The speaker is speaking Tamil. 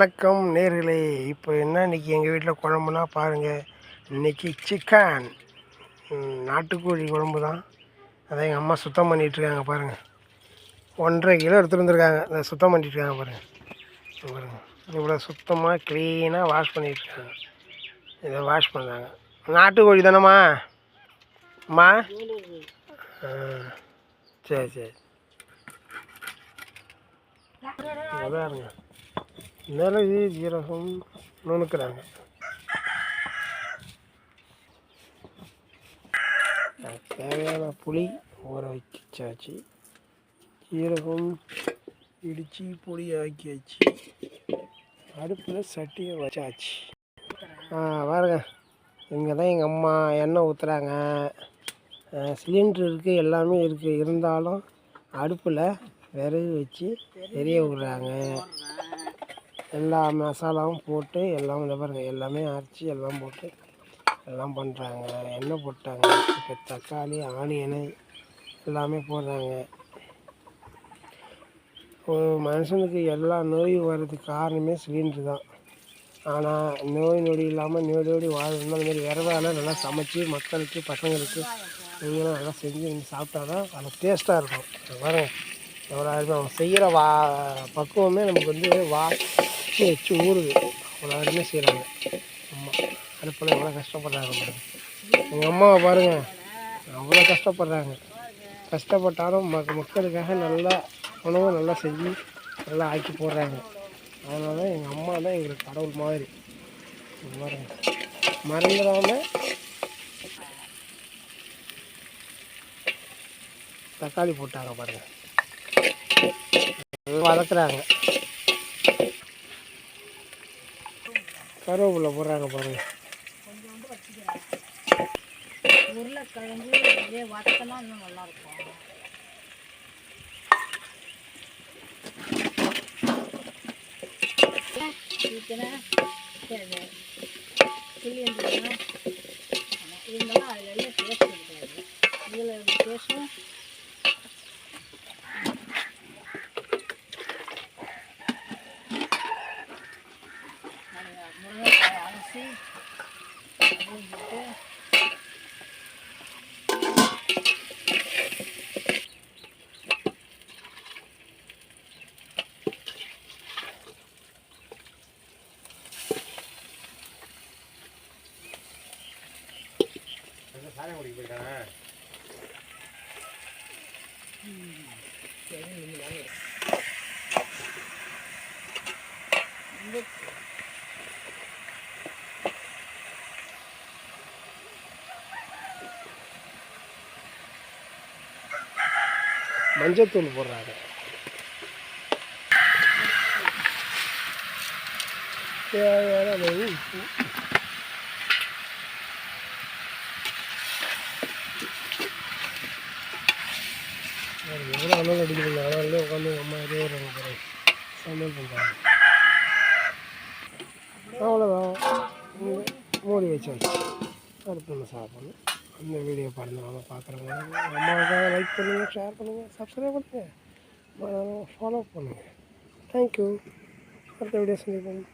வணக்கம் நேர்களே. இப்போ என்ன இன்னைக்கு எங்கள் வீட்டில் குழம்புனா பாருங்கள் இன்னைக்கு சிக்கன் நாட்டுக்கோழி குழம்பு தான். அதை எங்கள் அம்மா சுத்தம் பண்ணிகிட்ருக்காங்க பாருங்கள் ஒன்றரை கிலோ எடுத்துகிட்டு வந்திருக்காங்க. அதை சுத்தம் பண்ணிகிட்ருக்காங்க பாருங்கள் பாருங்கள் இவ்வளோ சுத்தமாக க்ளீனாக வாஷ் பண்ணிட்டுருக்காங்க இதை வாஷ் பண்ணுறாங்க நாட்டுக்கோழி தானம்மா? அம்மா? சரி சரி. அதான் இருங்க மிளகு ஜீரகம் நுணுக்கிறாங்க. தேவையான புளி ஊற வச்சாச்சு. ஜீரகம் இடித்து புளி ஆக்கியாச்சு. அடுப்பில் சட்டியை வச்சாச்சு. ஆ பாருங்க. இங்கே தான் எங்கள் அம்மா எண்ணெய் ஊற்றுறாங்க சிலிண்டர் இருக்குது எல்லாமே இருக்குது இருந்தாலும் அடுப்பில் விறகு வச்சு எரிய விடுறாங்க. எல்லா மசாலாவும் போட்டு எல்லாம் இந்த பாருங்க எல்லாமே அரைச்சி எல்லாம் போட்டு எல்லாம் பண்ணுறாங்க எண்ணெய் போட்டாங்க. இப்போ தக்காளி ஆனியனு எல்லாமே போடுறாங்க. ஒரு மனுஷனுக்கு எல்லா நோயும் வர்றதுக்கு காரணமே சிலிண்டர் தான். ஆனால் நோய் நொடி இல்லாமல் நோயோடி வாழணும்னா அந்த மாதிரி நல்லா சமைச்சு மக்களுக்கு பசங்களுக்கு நீங்களும் நல்லா செஞ்சு நீங்கள் சாப்பிட்டா தான் அது டேஸ்ட்டாக இருக்கும். பாருங்கள் எவ்வளோ இருக்கும் அவங்க செய்கிற வா பக்குவமே நமக்கு வந்து வா வச்சு ஊறுது. அவ்வளோ அருமையாக செய்கிறாங்க அம்மா அடுப்பில் எவ்வளோ கஷ்டப்படுறாங்க பாருங்கள் எங்கள் அம்மாவை பாருங்கள் அவ்வளோ கஷ்டப்படுறாங்க. கஷ்டப்பட்டாலும் மக் மக்களுக்காக நல்லா உணவு நல்லா செஞ்சு நல்லா ஆக்கி போடுறாங்க. அதனால எங்கள் அம்மா தான் எங்களுக்கு கடவுள் மாதிரி. பாருங்கள் பாருங்க. மறந்துடாமல் தக்காளி போட்டாங்க பாருங்கள் நல்லா கருவேப்பிலை போடுறாங்க பாருங்க. உருளைக்கிழங்கு இதே வத்தலாம் இன்னும் நல்லா இருக்கும். ஊற்றினேன் சரி புளி இருந்தாலும் அதில் முருங்கைக்காய் அலசி அதையும் போட்டு மஞ்சத்தூள் போடுறாங்க. தேவையான அளவு உப்பு. எவ்வளோ அளவு அடிக்கிறது அதனாலே உட்காந்து அம்மா இதே ஒரு போகிறேன் சமையல் பண்ணுறாங்க அவ்வளோதான் மூடி வச்சு அடுத்து நம்ம சாப்பிடணும். அந்த வீடியோ பாருங்க பார்க்குறவங்க அம்மாவுக்காக லைக் பண்ணுங்கள் ஷேர் பண்ணுங்கள் சப்ஸ்கிரைப் பண்ணுங்கள் ஃபாலோ பண்ணுங்கள் தேங்க்யூ அடுத்த வீடியோ சந்திப்போம்.